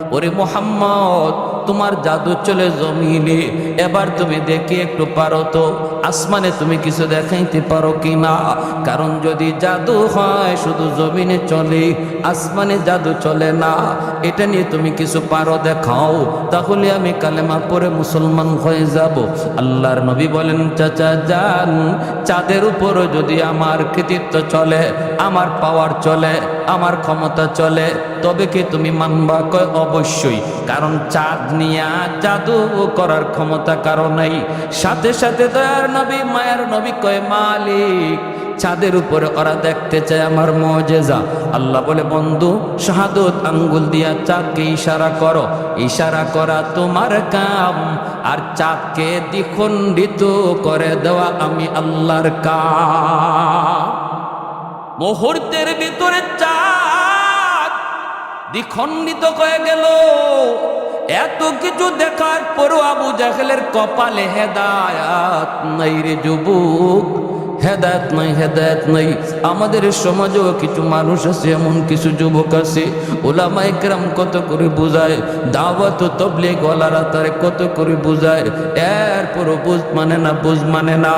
ওরে মোহাম্মদ, তোমার জাদু চলে জমিনে, এবার তুমি দেখি একটু পারো তো, আসমানে তুমি কিছু দেখাইতে পারো কি না কারণ যদি জাদু হয়, শুধু জমিনে চলে, আসমানে জাদু চলে না, এটা নিয়ে তুমি কিছু পারো দেখাও, তাহলে আমি কালেমা পরে মুসলমান হয়ে যাব। আল্লাহর নবী বলেন, চাচা যান, চাঁদের উপরও যদি আমার কৃতিত্ব চলে, আমার পাওয়ার চলে আমার ক্ষমতা চলে, তবে কি তুমি মানবা? কয়, অবশ্যই। কারণ চাঁদ নিয়া জাদু করার ক্ষমতা কারও নাই। সাথে সাথে দয়ার নবী, মায়ের নবী কয়, মালিক, চাঁদের উপরে ওরা দেখতে চায় আমার মজেজা। আল্লাহ বলে, বন্ধু, শাহাদত আঙ্গুল দিয়া চাঁদকে ইশারা করো। ইশারা করা তোমার কাম। আর চাঁদকে দ্বিখণ্ডিত করে দেওয়া আমি আল্লাহর কাম। মুহূর্তের ভিতরে চাঁদ দ্বিখণ্ডিত হয়ে গেল। এত কিছু দেখার পরও আবু জাহেলের কপালে হেদায়াত নাই রে যুবক। হেদায়ত নাই হেদায়ত নাই। আমাদের সমাজেও কিছু মানুষ আছে, এমন কিছু যুবক আছে। ওলামা একরাম কত করে বুঝায়, দাওয়াত ও তবলিগ ওয়ালারা তারে কত করে বুঝায়। এরপরও বুঝ মানে না, বুঝ মানে না।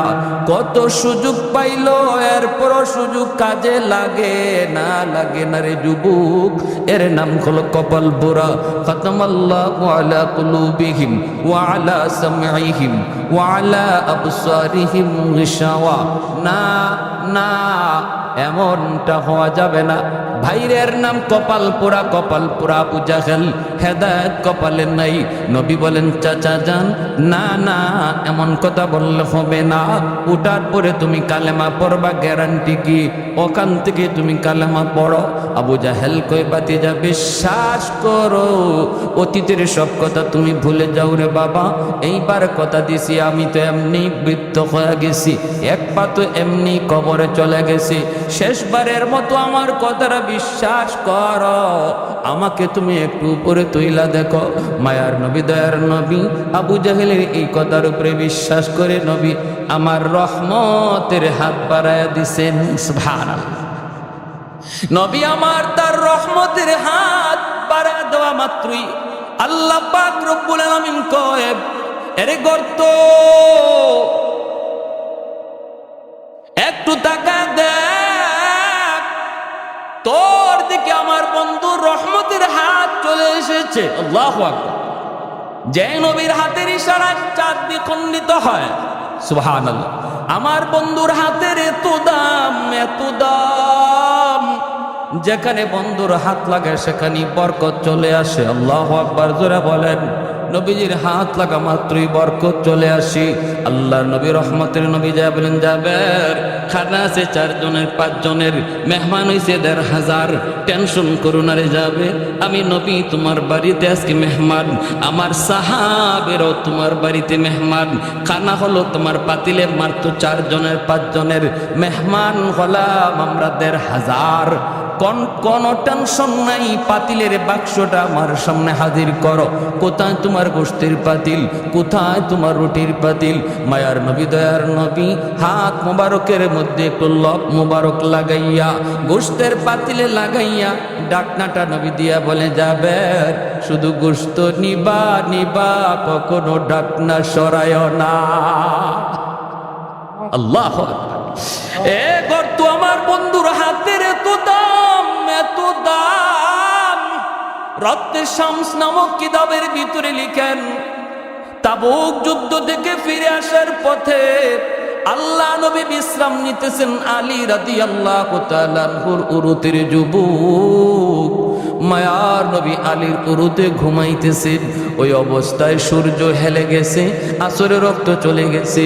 কত সুযোগ পাইলো, এরপরও সুযোগ কাজে লাগে, না লাগে না রে যুবক। এর নাম হলো কপাল বুড়া খতম আল্লাহ আলা কুলুবিহিম ওয়া আলা সামঈহিম ওয়া আলা আবসারিহিম না না এমনটা হওয়া যাবে না। ভাইরের নাম কপাল পোড়া কপাল পোড়া আবু জাহেল, হেদায়ত কপালে নাই। নবী বলেন, চাচা যান। না না, এমন কথা বললে হবে না। উঠার পরে তুমি কালেমা পড়বা, গ্যারান্টি কি? ওখান থেকে তুমি কালেমা পড়ো। আবু জাহেল কই বাতি যা বিশ্বাস করো, অতীতের সব কথা তুমি ভুলে যাও রে বাবা। এইবার কথা দিছি, আমি তো এমনি বৃত্ত হয়ে গেছি। এক পা তো এমনি কবরে চলে গেছি। শেষবারের মতো আমার কথাটা বিশ্বাস করো। আমাকে তুমি একটু উপরে তৈলা দেখো। মায়ার নবী, দয়ার নবী, আবু জাহেলের এই কথার উপরে বিশ্বাস করে নবী আমার রহমতের হাত বাড়ায় দিছেন। সুবহানাল্লাহ। নবী আমার তার রহমতের হাত বাড়া দেওয়া মাত্রই আল্লাহ একটু টাকা দেখ চলে এসেছে যে নবীর হাতের ইশারায় চাঁদ দ্বিখণ্ডিত হয় সুহান আমার বন্ধুর হাতের এত দাম এত দাম। যেখানে বন্ধুর হাত লাগে সেখানে বরকত চলে আসে। আল্লাহ আকবার জোরে বলেন, নবীজির হাত লাগা মাত্রই বরকত চলে আসি। আল্লাহ নবী রহমতের নবী যা বলেন যাবের খানা আছে চারজনের, পাঁচজনের, মেহমান হয়েছে দেড় হাজার। টেনশন করুন আরে যাবে। আমি নবী, তোমার বাড়িতে আজকে মেহমান। আমার সাহাবেরও তোমার বাড়িতে মেহমান। খানা হলো তোমার পাতিলে মারতো চারজনের, পাঁচজনের। মেহমান হলাম আমরা দেড় হাজার। কোন কোন টেনশন নাই, পাতিলের বাক্সটা আমার সামনে হাজির করো। কোথায় তোমার গোষ্ঠীর পাতিল? কোথায় তোমার রুটির পাতিল? মায়ার নবী, দয়ার নবী, হাত মোবারকের মধ্যে লক মোবারক লাগাইয়া, গোষ্ঠের পাতিলে লাগাইয়া, ডাকনাটা নবী দিয়া বলে, যাবে। শুধু গোস্ত নিবা নিবা, কখনো ডাকনা সরায় না। আল্লাহ এ গর্ত আমার বন্ধুর রক্তে শামস নামক কিতাবের ভিতরে লিখেন, তাবুক যুদ্ধ থেকে ফিরে আসার পথে আল্লাহ নবী বিশ্রাম নিতেছেন আলী রাদি আল্লাহ উরুতের যুবক। মায়ার নবী আলীর উরুতে ঘুমাইতেছেন ওই অবস্থায় সূর্য হেলে গেছে, আসরের রক্ত চলে গেছে।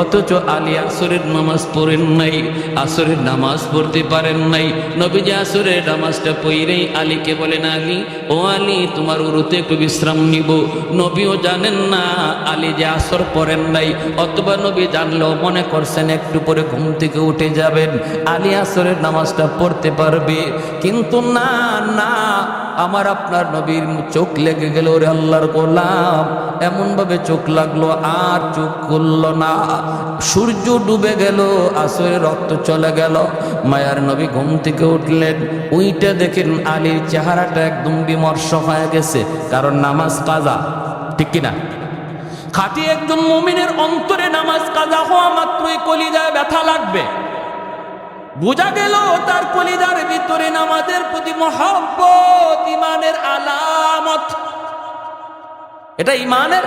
অথচ আলী আসরের নামাজ পড়েন নাই, আসরের নামাজ পড়তে পারেন নাই। নবী নবীজি আসরের নামাজটা পইরেই আলীকে বলেন, আলী, ও আলী, তোমার উরুতে একটু বিশ্রাম নিব। নবীও জানেন না আলী যে আসর পড়েন নাই, অথবা নবী জানলেও মনে করছেন একটু পরে ঘুম থেকে উঠে যাবেন। আলী আসরের নামাজটা পড়তে পারবে। কিন্তু না না আমার আপনার নবীর চোখ লেগে গেল ওরে আল্লাহর গোলাম। এমন ভাবে চোখ লাগল, আর চোখ খুলল না। সূর্য ডুবে গেল আসরে রক্ত চলে গেল। মায়ার নবী ঘুম থেকে উঠলেন। উইটা দেখেন আলীর চেহারাটা একদম বিমর্ষ হয়ে গেছে, কারণ নামাজ কাজা, ঠিক কিনা? খাঁটি একজন মুমিনের অন্তরে নামাজ কাজা হওয়া মাত্রই কলিজায় ব্যথা লাগবে। বোঝা গেল তার কলিজার ভিতরে নামাজের প্রতি মহব্বত, ইমানের আলামত। এটা ইমানের?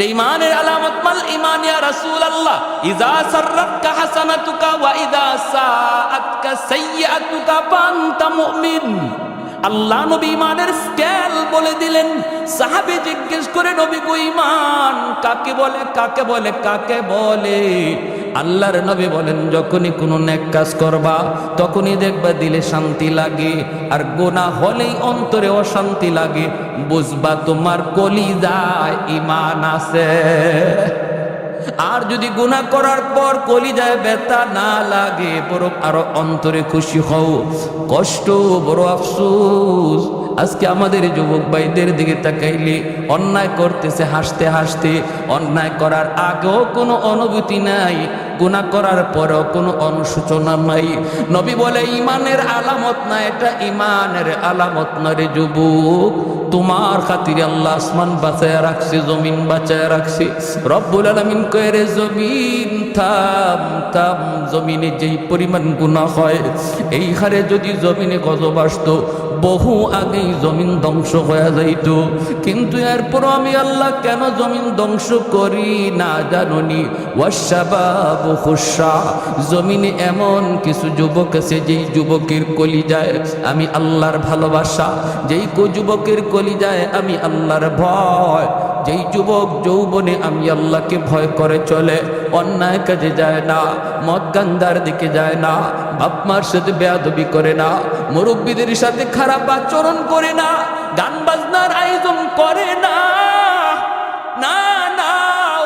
ইমানের আলামত মাল ইমান, ইয়া রাসূলুল্লাহ। ইযা সাররাতকা হাসানাতুকা ওয়া ইযা সাআতকা সাইয়্যাতুকা ফান্তা মুমিন। আল্লাহ নবী ইমানের স্কেল বলে দিলেন। সাহাবী জিজ্ঞেস করে, নবী গো, ইমান কাকে বলে কাকে বলে কাকে বলে? আল্লাহর নবী বলেন, যখনই কোনো নেক কাজ করবা, তখনই দেখবা দিলে শান্তি লাগে। আর গোনা হলেই অন্তরে অশান্তি লাগে। বুঝবা তোমার কলিজায় ইমান আছে। আর যদি গুনাহ করার পর কলিজায় ব্যথা না লাগে বড় আরও অন্তরে খুশি হও। কষ্ট বড় আফসোস। আজকে আমাদের যুবক ভাইদের দিকে তাকাইলে অন্যায় করতেছে, হাসতে হাসতে, অন্যায় করার আগেও কোনো অনুভূতি নাই, গুনাহ করার পরেও কোনো অনুশোচনা নাই। নবী বলে, ইমানের আলামত না, এটা ইমানের আলামত না রে যুবক। তোমার খাতিরে আল্লাহ আসমান বাঁচায় রাখছে, জমিন বাঁচায় রাখছে। রব্বুল আলমিন কয়ে, রে জমিন থাম থাম জমিনে যেই পরিমাণ গুণা হয়, এই হারে যদি জমিনে গজব আসতো, বহু আগেই জমিন ধ্বংস হয়ে যাইত। কিন্তু এরপর আমি আল্লাহ কেন জমিন ধ্বংস করি না জাননি? জমিনে এমন কিছু যুবক আছে, যেই যুবকের কলি যায় আমি আল্লাহর ভালোবাসা, যেই কো যুবকের কলি যায় আমি আল্লাহর ভয়। যেই যুবক যৌবনে আমি আল্লাহকে ভয় করে চলে, অন্যায় কাজে যায় না, মদ গান্দার দিকে যায় না, বাপ মার সাথে বেয়াদবি করে না, মুরব্বীদের সাথে খারাপ আচরণ করে না, গান বাজনার আয়োজন করে না। না না,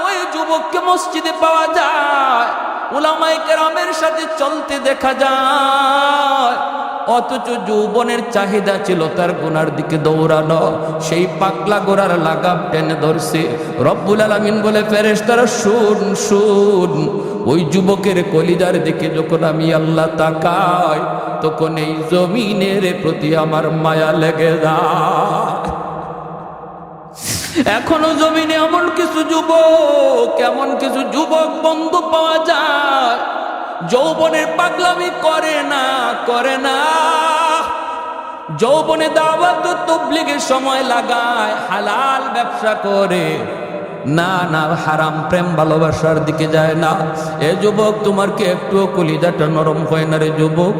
ওই যুবককে মসজিদে পাওয়া যায় উলামাই কেরামের সাথে চলতে দেখা যায়। অথচ যৌবনের চাহিদা ছিল তার গোনার দিকে দৌড়ানো। সেই পাকলা গোড়ার লাগাম টেনে ধরছে। রব্বুল আলমিন বলে ফেরেস তারা শুন শুন। ওই যুবকের কলিজার দিকে যখন আমি আল্লাহ তাকাই, তখন এই জমিনের প্রতি আমার মায়া লেগে যায়। এখনও জমিনে এমন কিছু যুবক, এমন কিছু যুবক বন্ধু পাওয়া যায়। যৌবনের পাগলামি করে না করে না। যৌবনে দাওয়াত তবলিগের সময় লাগায়, হালাল ব্যবসা করে। না না, হারাম প্রেম ভালোবাসার দিকে যায় না। এ যুবক, তোমার কি একটু কলিজাটা নরম হয় না রে যুবক?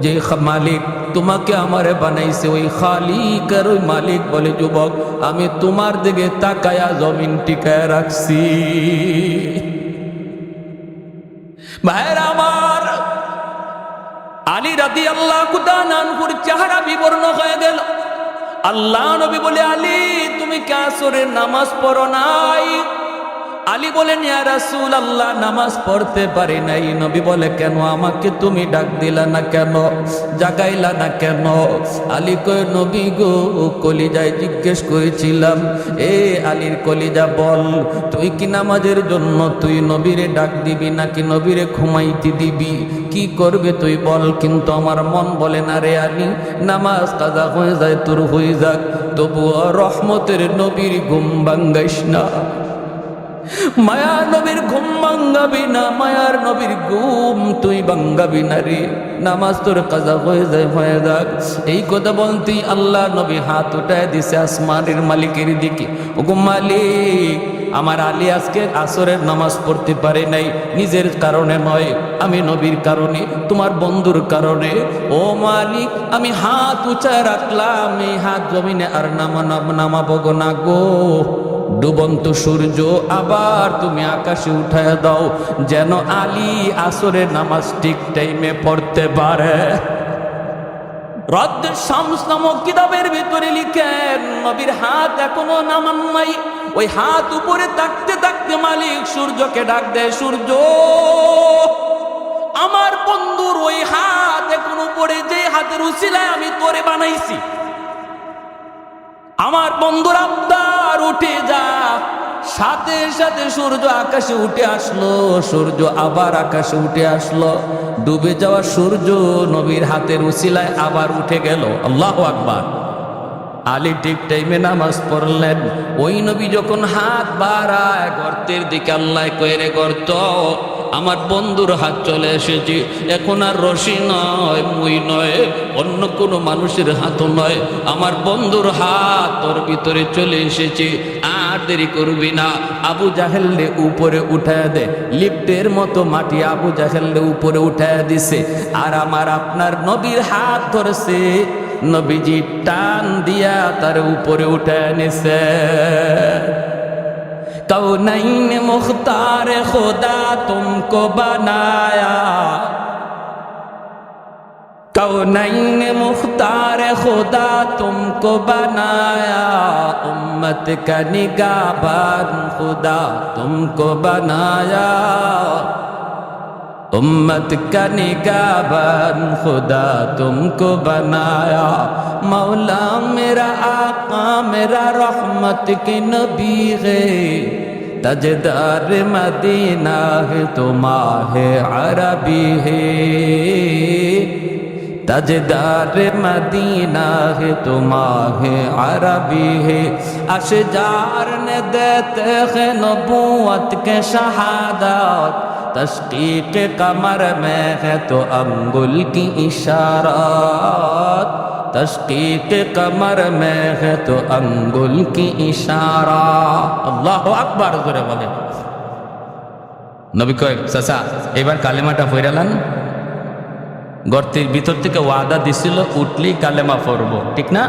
যে মালিক তোমাকে আমারে বানাইছে, ওই খালিক আর ওই মালিক বলে, যুবক, আমি তোমার দিকে তাকায়া জমিন টিকায় রাখছি। ভাইরা আলী রাদি আল্লাহ কুদানানপুর চেহারা বিবর্ণ হয়ে গেল। আল্লাহ নবী বলে, আলী, তুমি কাসরের নামাজ পড়ো নাই? আলী বলেন, ইয়া আল্লাহ নামাজ পড়তে পারি নাই। নবী বলে, কেন? আমাকে তুমি ডাক দিলা না কেন? জাগাইলা না কেন? আলী কয়, নবী গো, কলিজায় জিজ্ঞেস করেছিলাম, এ আলীর কলিজা বল, তুই কি নামাজের জন্য তুই নবীরে ডাক দিবি নাকি নবীরে ঘুমাইতে দিবি? কি করবে তুই বল? কিন্তু আমার মন বলে, না রে আলী, নামাজ কাজা হয়ে যায়, তোর হয়ে যাক। তবুও রহমতের নবীর ঘুম ভাঙ্গাইস না। মায়ার নবীর ঘুম ভাঙ্গাবি না, মায়ার নবীর ঘুম তুই ভাঙ্গাবি না নামাজ তোর কাজা হয়ে যায়, হয়ে যাক। এই কথা বলতেই আল্লাহ নবী হাত উঠায় দিছে আসমানের মালিকের দিকে। ওগো মালিক, আমার আলী আজকে আসরের নামাজ পড়তে পারে নাই, নিজের কারণে নয়, আমি নবীর কারণে, তোমার বন্ধুর কারণে। ও মালিক, আমি হাত উঁচায় রাখলাম, এই হাত জমিনে আর নামা নামাবো গো না গো। ডুবন্ত সূর্য, আবার তুমি আকাশে উঠায় দাও। যেন আলী আসরের নামাজ ঠিক টাইমে পড়তে পারে। রদ্দের শামস নামক কিতাবের ভিতরে লিখেন, নবীর হাত এখনও নামান নাই। ওই হাত উপরে থাকতে থাকতে মালিক সূর্যকে ডাক দেয়, সূর্য, আমার বন্ধুর ওই হাত এখন উপরে, যে হাতের উচিলায় আমি তোরে বানাইছি। আমার বন্ধুর আবদার উঠে যা। সাথে সাথে সূর্য আকাশে উঠে আসলো, সূর্য আবার আকাশে উঠে আসলো। ডুবে যাওয়া সূর্য নবীর হাতের উসিলায় আবার উঠে গেল। আল্লাহ আকবার। আলী ঠিক টাইমে নামাজ পড়লেন। ওই নবী যখন হাত বাড়ায়, গর্তের দিকে আল্লাহ কয়েরে গর্ত আমার বন্ধুর হাত চলে এসেছে। এখন আর রশি নয়, মুই নয়, অন্য কোনো মানুষের হাতও নয়। আমার বন্ধুর হাত তোর ভিতরে চলে এসেছে। আর দেরি করবি না। আবু জাহেললে উপরে উঠায় দে। লিফটের মতো মাটি আবু জাহেললে উপরে উঠায় দিছে। আর আমার আপনার নবীর হাত ধরেছে। নবীজি টান দিয়া তার উপরে উঠে নিছে। کونین مختار خدا تم کو بنایا۔ کو مختار خدا تم کو بنایا۔ امت کا نگاہ بان خدا تم کو بنایا۔ امت کا نگاہ بان خدا تم کو بنایا۔ مولا میرا آقا، میرا رحمت کے نبی ہے۔ تجدار مدینہ ہے تو ماہ عربی ہے۔ تجدار مدینہ ہے تو ماہ عربی ہے۔ اشجار نے دیتے ہیں نبوت کے شہادات۔ تشقیق قمر میں ہے تو انگل کی اشارات۔ تشقیق کمر میں ہے تو انگل کی اشارہ আল্লাহ আকবার করে বলে নবী কয় চাচা এবার কালেমাটা ফেরালান গর্তের ভিতর থেকে ওয়াদা দিছিল উঠলি কালেমা পড়ব, ঠিক না?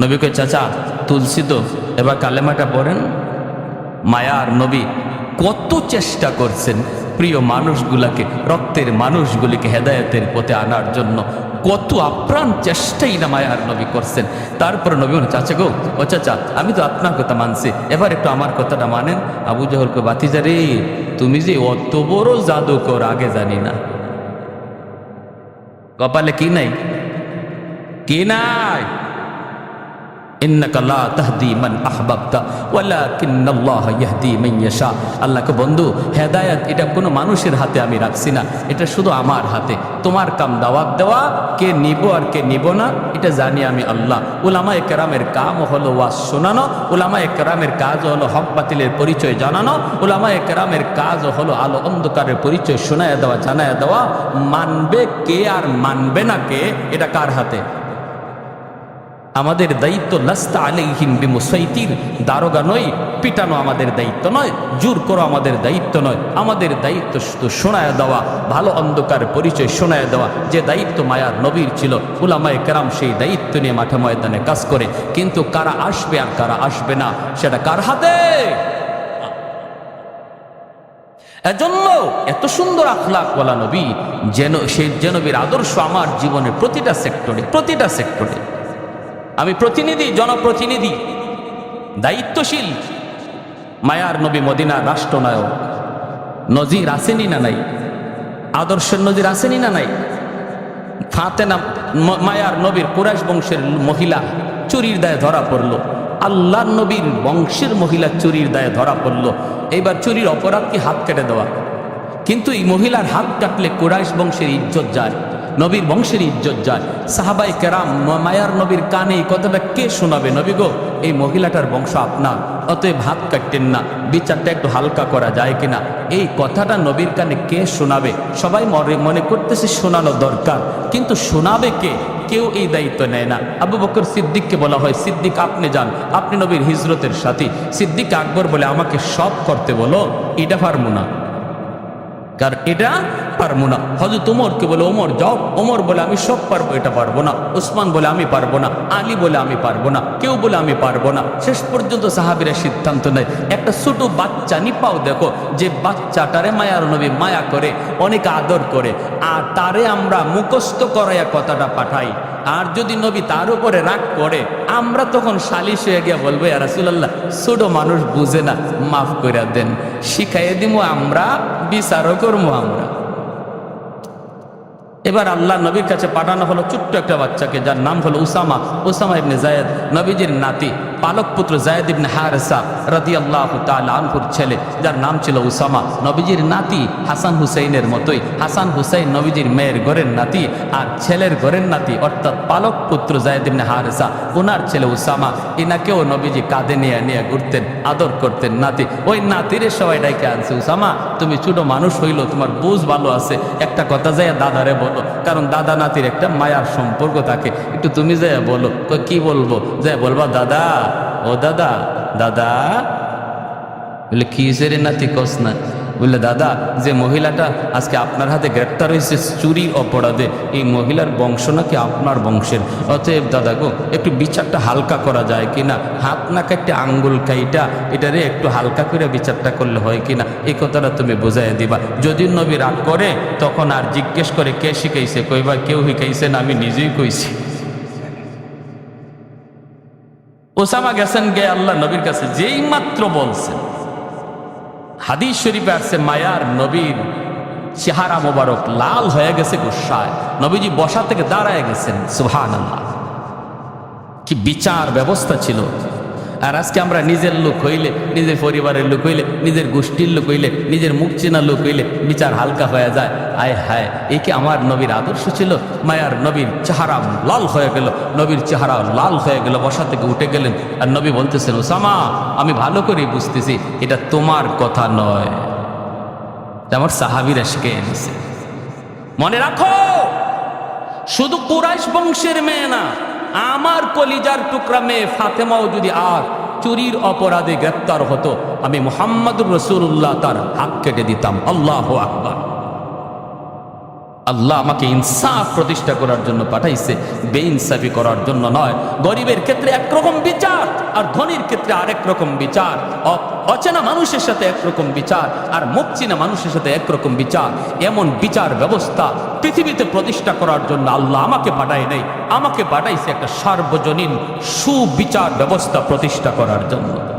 নবী কয় চাচা, তুলসী তো, এবার কালেমাটা পড়েন। মায়ার নবী কত চেষ্টা করছেন প্রিয় মানুষগুলাকে রক্তের মানুষগুলিকে হেদায়তের পথে আনার জন্য? কত আপ্রাণ চেষ্টাই না মায়ার নবী করছেন। তারপরে নবী বলেন, চাচা গো ও চাচা আমি তো আপনার কথা মানছি। এবার একটু আমার কথাটা মানেন। আবু জহরকে বাতিজা রে তুমি যে অত বড় জাদুকর আগে জানি না। কপালে কি নাই? কি নাই? ইন্নাকা লা তাহদি মান আহবাবতা, ওয়ালাকিন্নাল্লাহ ইয়াহদি মান ইয়াশা। আল্লাহকে বন্ধু, হেদায়েত এটা কোনো মানুষের হাতে আমি রাখছি না, এটা শুধু আমার হাতে। তোমার কাম দাওয়াত দেওয়া, কে নিব আর কে নিব না, এটা জানি আমি আল্লাহ। উলামা একরামের কাম হলো ওয়াজ শোনানো উলামা একরামের কাজ হলো হক বাতিলের পরিচয় জানানো উলামা একরামের কাজ হলো আলো অন্ধকারের পরিচয় শোনায় দেওয়া, জানায় দেওয়া। মানবে কে আর মানবে না কে, এটা কার হাতে? আমাদের দায়িত্ব লাস্তা আলাইহিম বিমুসাইতির দারোগা নয়, পিটানো আমাদের দায়িত্ব নয়, জোর করো আমাদের দায়িত্ব নয়। আমাদের দায়িত্ব শুধু শোনায় দেওয়া, ভালো অন্ধকার পরিচয় শোনায় দেওয়া। যে দায়িত্ব মায়ার নবীর ছিল, উলামায়ে কেরাম সেই দায়িত্ব নিয়ে মাঠে ময়দানে কাজ করে। কিন্তু কারা আসবে আর কারা আসবে না, সেটা কার হাতে? এজন্য এত সুন্দর আখলাক বলা নবী, যেন সেই যে নবীর আদর্শ আমার জীবনের প্রতিটা সেক্টরে প্রতিটা সেক্টরে। আমি প্রতিনিধি, জনপ্রতিনিধি, দায়িত্বশীল। মায়ার নবী মদিনার রাষ্ট্রনায়ক নজির আসেনি না নাই? আদর্শের নজির আসেনি না নাই? ফাতেনা মায়ার নবীর কুরাইশ বংশের মহিলা চুরির দায়ে ধরা পড়ল। আল্লাহ নবীর বংশের মহিলা চুরির দায়ে ধরা পড়ল। এইবার চুরির অপরাধ কি হাত কেটে দেওয়া? কিন্তু এই মহিলার হাত কাটলে কুরাইশ বংশের ইজ্জত যায়। নবীর বংশের ইজ্জত যায়। সাহাবাই কেরাম মায়ার নবীর কানে কথাটা কে শোনাবে? নবী গো, এই মহিলাটার বংশ আপনার, অতএব হাত কাটতেন না, বিচারটা একটু হালকা করা যায় কিনা? এই কথাটা নবীর কানে কে শোনাবে? সবাই মনে করতেছে শোনানো দরকার, কিন্তু শোনাবে কে? কেউ এই দায়িত্ব নেয় না। আবু বকর সিদ্দিককে বলা হয়, সিদ্দিক, আপনি যান, আপনি নবীর হিজরতের সাথী। সিদ্দিক আকবর বলে, আমাকে সব করতে বলো, এটা পারব না। কারণ এটা? পারব না। হজরত ওমরকে বলে ওমর যাও। ওমর বলে, আমি সব পারব, এটা পারব না। ওসমান বলে, আমি পারব না। আলী বলে, আমি পারব না। কেউ বলে, আমি পারব না। শেষ পর্যন্ত সাহাবিরা সিদ্ধান্ত নেয়। একটা ছোট বাচ্চা, নিপাও দেখো, যে বাচ্চাটারে মায়ার নবী মায়া করে, অনেক আদর করে, আর তারে আমরা মুখস্থ করাইয়া কথাটা পাঠাই। আর যদি নবী তার উপরে রাগ করে, আমরা তখন সালিশ হয়ে গিয়ে বলব রাসূলুল্লাহ, ছোট মানুষ বুঝে না, মাফ করে দেন। শিখাইয়ে দিব আমরা, বিচারও করব আমরা। এবার আল্লাহ নবীর কাছে পাঠানো হলো ছোট্ট একটা বাচ্চাকে, যার নাম হলো উসামা উসামা ইবনে জায়েদ, নবীজির নাতি, পালক পুত্র জায়েদ ইবনে হারেসা রাদি আল্লাহ আনহুর ছেলে, যার নাম ছিল উসামা। নবীজির নাতি হাসান হুসাইনের মতোই। হাসান হুসাইন নবীজির মেয়ের ঘরের নাতি আর ছেলের ঘরের নাতি, অর্থাৎ পালক পুত্র জায়েদ ইবনে হারেসা। ওনার ছেলে উসামা। ইনাকেও নবীজি কাঁধে নিয়ে নিয়ে ঘুরতেন। আদর করতেন নাতি। ওই নাতিরে সবাই ডাইকে আনছে, উসামা, তুমি ছোট মানুষ হইল, তোমার বুঝ ভালো আছে। একটা কথা যাইয়া দাদারে বলো, কারণ দাদা নাতির একটা মায়ার সম্পর্ক থাকে। একটু তুমি যাইয়া বলো কি বলব? যাই বলবা, দাদা, ও দাদা দাদা। বলে, কি নাতি, কস না। বললে, দাদা, যে মহিলাটা আজকে আপনার হাতে গ্রেপ্তার হয়েছে, চুরি অপরাধে, এই মহিলার বংশ নাকি আপনার বংশের? অতএব দাদা গো, একটু বিচারটা হালকা করা যায় কিনা হাত না কাটতে আঙ্গুল কাইটা, এটারে একটু হালকা করে বিচারটা করলে হয় কিনা এই কথাটা তুমি বোঝাই দিবা। যদি নবী রাগ করে, তখন আর জিজ্ঞেস করে কে শিখাইছে? কইবা কেউ শিখাইছে না, আমি নিজেই কইছি। ওসামা গেছেন গে আল্লাহ নবীর কাছে যেই মাত্র বলছেন। হাদিস শরীফে আসছে মায়ার নবীর চেহারা মোবারক লাল হয়ে গেছে গুসায়। নবীজি বসা থেকে দাঁড়ায় গেছেন সুহান কি বিচার ব্যবস্থা ছিল। আর আজকে আমরা নিজের লোক হইলে, নিজের পরিবারের লোক হইলে, নিজের গোষ্ঠীর লোক হইলে, নিজের মুখ চেনা লোক হইলে বিচার হালকা হয়ে যায়। আয় হায়, এ কি আমার নবীর আদর্শ ছিল? মায়ার নবীর চেহারা লাল হয়ে গেল, নবীর চেহারা লাল হয়ে গেল, বসা থেকে উঠে গেলেন। আর নবী বলতেছেন, ওসামা, আমি ভালো করেই বুঝতেছি, এটা তোমার কথা নয়। আমার সাহাবিরা শিখে এনেছে। মনে রাখো, শুধু কুরাইশ বংশের মেয়ে না, আমার কলিজার টুকরা মেয়ে ফাতেমাও যদি আর চুরির অপরাধে গ্রেপ্তার হতো। আমি মোহাম্মদুর রসুল্লাহ তার হাক কেটে দিতাম। আল্লাহ আকবার। আল্লাহ আমাকে ইনসাফ প্রতিষ্ঠা করার জন্য পাঠাইছে। বেইনসাফি করার জন্য নয়। গরিবের ক্ষেত্রে একরকম বিচার আর ধনীর ক্ষেত্রে আরেক রকম বিচার। অচেনা মানুষের সাথে একরকম বিচার আর মুখ চিনা মানুষের সাথে একরকম বিচার। এমন বিচার ব্যবস্থা পৃথিবীতে প্রতিষ্ঠা করার জন্য আল্লাহ আমাকে পাঠায় নেই। আমাকে পাঠাইছে একটা সার্বজনীন সুবিচার ব্যবস্থা প্রতিষ্ঠা করার জন্য।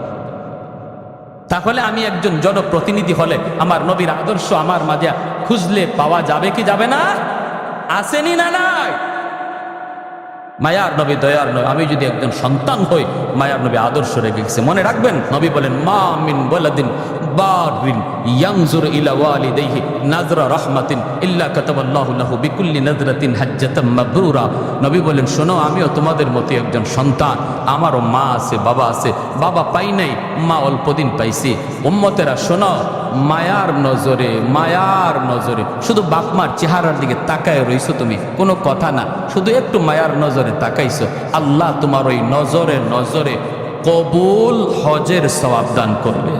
তাহলে আমি একজন জনপ্রতিনিধি হলে আমার নবীর আদর্শ আমার মাঝে খুঁজলে পাওয়া যাবে কি যাবে না? আসেনি না নাই? মায়ার নবী, দয়ার নবী, আমি যদি একজন সন্তান হই, মায়ার নবী আদর্শ রেখে গেছে। মনে রাখবেন, নবী বলেন, মা মিন বলাদিন বারিন ইয়ানজুর ইলা নাজরা রাহমাতিন ইল্লা কাতাবাল্লাহু লাহু বিকুল্লি নাজরাতিন হাজ্জাতাম মাবরুরা। নবী বলেন, শোনো, আমিও তোমাদের মতো একজন সন্তান। আমারও মা আছে, বাবা আছে। বাবা পাই নাই, মা অল্পদিন পাইছি। উম্মতেরা, শোনো, মায়ার নজরে মায়ার নজরে, শুধু বাপমার চেহারার দিকে তাকায় রইছো তুমি। কোনো কথা না, শুধু একটু মায়ার নজরে তাকাইছো। আল্লাহ তোমার ওই নজরে নজরে কবুল হজের সওয়াব দান করবে।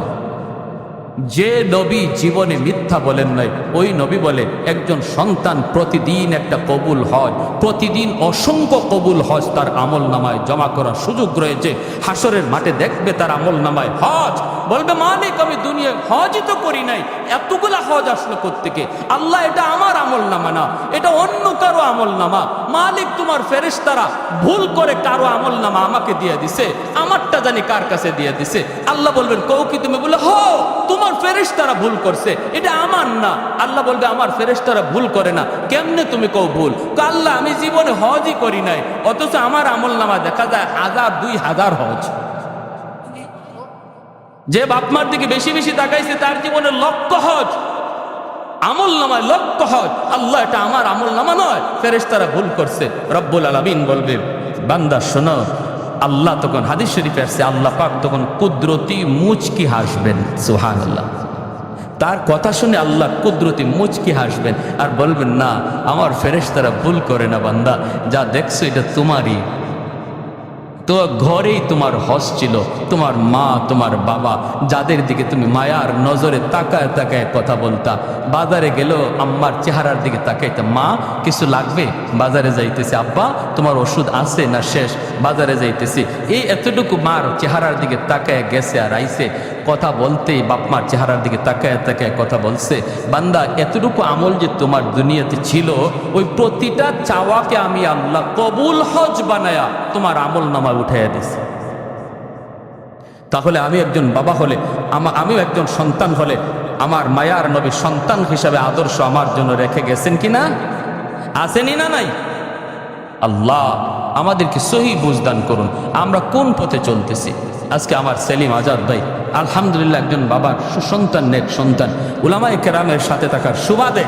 যে নবী জীবনে মিথ্যা বলেন নাই, ওই নবী বলে, একজন সন্তান প্রতিদিন একটা কবুল হজ প্রতিদিন অসংখ্য কবুল হজ তার আমল নামায়, জমা করার সুযোগ রয়েছে হাসরের মাঠে দেখবে তার আমল নামায়, হজ! বলবে, মালিক, আমি দুনিয়ায় হজই তো করি নাই, এতগুলা হজ আসলো থেকে আল্লাহ, এটা আমার আমল নামা না, এটা অন্য কারও আমল নামা। মালিক, তোমার ফেরেশতারা ভুল করে কারও আমল নামা আমাকে দিয়ে দিছে, আমারটা জানি কার কাছে দিয়ে দিছে। আল্লাহ বলবেন কৌ কি তুমি? বলে, হো, তোমার ফেরেশতারা ভুল করছে, এটা আমার না। আল্লাহ বলবে, আমার ফেরেশতারা ভুল করে না। কেমনে তুমি কৌ ভুল? আল্লাহ, আমি জীবনে হজই করি নাই, অথচ আমার আমল নামা দেখা যায় হাজার, দুই হাজার হজ। যে বাপমার দিকে বেশি বেশি তাকাইছে, তার জীবনে লক্ষ হজ। আমল নামায় লক্ষ হজ। আল্লাহ, এটা আমার আমল নামা নয়। ফেরেশতারা ভুল করছে। রব্বুল আলামিন বলবে, বান্দা, শোনো আল্লাহ তখন হাদিস শরীফে আসছে, আল্লাহ পাক তখন কুদরতি মুচকি হাসবেন সুহান আল্লাহ তার কথা শুনে আল্লাহ কুদরতি মুচকি হাসবেন আর বলবেন, না, আমার ফেরেশতারা ভুল করে না বান্দা, যা দেখছ এটা তোমারই। তো ঘরেই তোমার হস ছিল, তোমার মা, তোমার বাবা, যাদের দিকে তুমি মায়ার নজরে তাকায় তাকায় কথা বলতা। বাজারে গেলেও আম্মার চেহারার দিকে তাকাইতে, মা, কিছু লাগবে? বাজারে যাইতেছে, আব্বা, তোমার ওষুধ আছে না শেষ? বাজারে যাইতেছি। এই এতটুকু মার চেহারার দিকে তাকায় গেছে আর আইছে। কথা বলতেই বাপমার চেহারার দিকে তাকায় তাকায় কথা বলছে, বান্দা, এতটুকু আমল যে তোমার দুনিয়াতে ছিল, ওই প্রতিটা চাওয়াকে আমি আল্লাহ কবুল হজ বানায়া তোমার আমল নামায় উঠাইয়া দিছি। তাহলে আমি একজন বাবা হলে, আমা, আমিও একজন সন্তান হলে, আমার মায়ার নবী সন্তান হিসাবে আদর্শ আমার জন্য রেখে গেছেন কি না? আসেনি না নাই? আল্লাহ, আমাদেরকে সহি বুঝদান করুন, আমরা কোন পথে চলতেছি? আজকে আমার সেলিম আজাদ ভাই, আলহামদুলিল্লাহ একজন বাবার সুসন্তান, নেক সন্তান। উলামায় কেরামের সাথে থাকার সুবাদে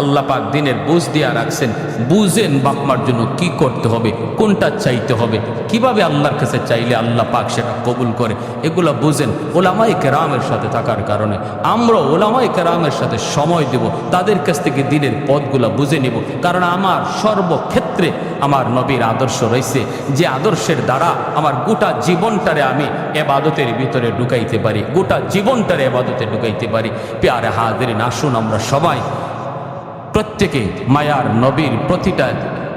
আল্লাহ পাক দিনের বুঝ দিয়া রাখছেন, বুঝেন বাপমার জন্য কি করতে হবে, কোনটা চাইতে হবে, কীভাবে আল্লাহর কাছে চাইলে আল্লাহ পাক সেটা কবুল করে, এগুলো বুঝেন ওলামাই কেরামের সাথে থাকার কারণে। আমরা ওলামাই কেরামের সাথে সময় দেব, তাদের কাছ থেকে দিনের পথগুলো বুঝে নিব, কারণ আমার সর্বক্ষেত্রে আমার নবীর আদর্শ রয়েছে, যে আদর্শের দ্বারা আমার গোটা জীবনটারে আমি এবাদতের ভিতরে ঢুকাইতে পারি, গোটা জীবনটারে এবাদতে ঢুকাইতে পারি। পেয়ারে হাজির আসুন আমরা সবাই প্রত্যেকে মায়ার নবীর প্রতিটা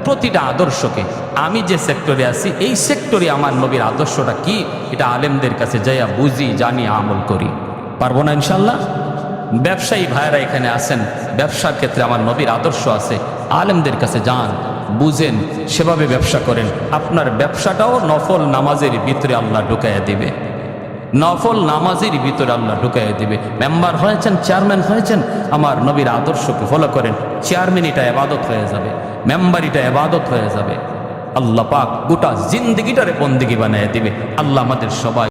প্রতিটা আদর্শকে। আমি যে সেক্টরে আছি, এই সেক্টরে আমার নবীর আদর্শটা কি? এটা আলেমদের কাছে যাইয়া বুঝি, জানি, আমল করি। পারব না ইনশাল্লাহ ব্যবসায়ী ভাইয়েরা এখানে আসেন ব্যবসার ক্ষেত্রে আমার নবীর আদর্শ আছে। আলেমদের কাছে যান, বুঝেন, সেভাবে ব্যবসা করেন। আপনার ব্যবসাটাও নফল নামাজের ভিতরে আল্লাহ ঢুকাইয়া দিবে। নফল নামাজের ভিতরে আল্লাহ ঢুকাই দিবে। মেম্বার হয়েছেন, চেয়ারম্যান হয়েছেন, আমার নবীর আদর্শকে ফলো করেন। চেয়ারম্যান এটা এবাদত হয়ে যাবে মেম্বার এটা এবাদত হয়ে যাবে। আল্লাহ পাক গোটা জিন্দিগিটারে বন্দিগি বানিয়ে দিবে। আল্লাহ আমাদের সবাই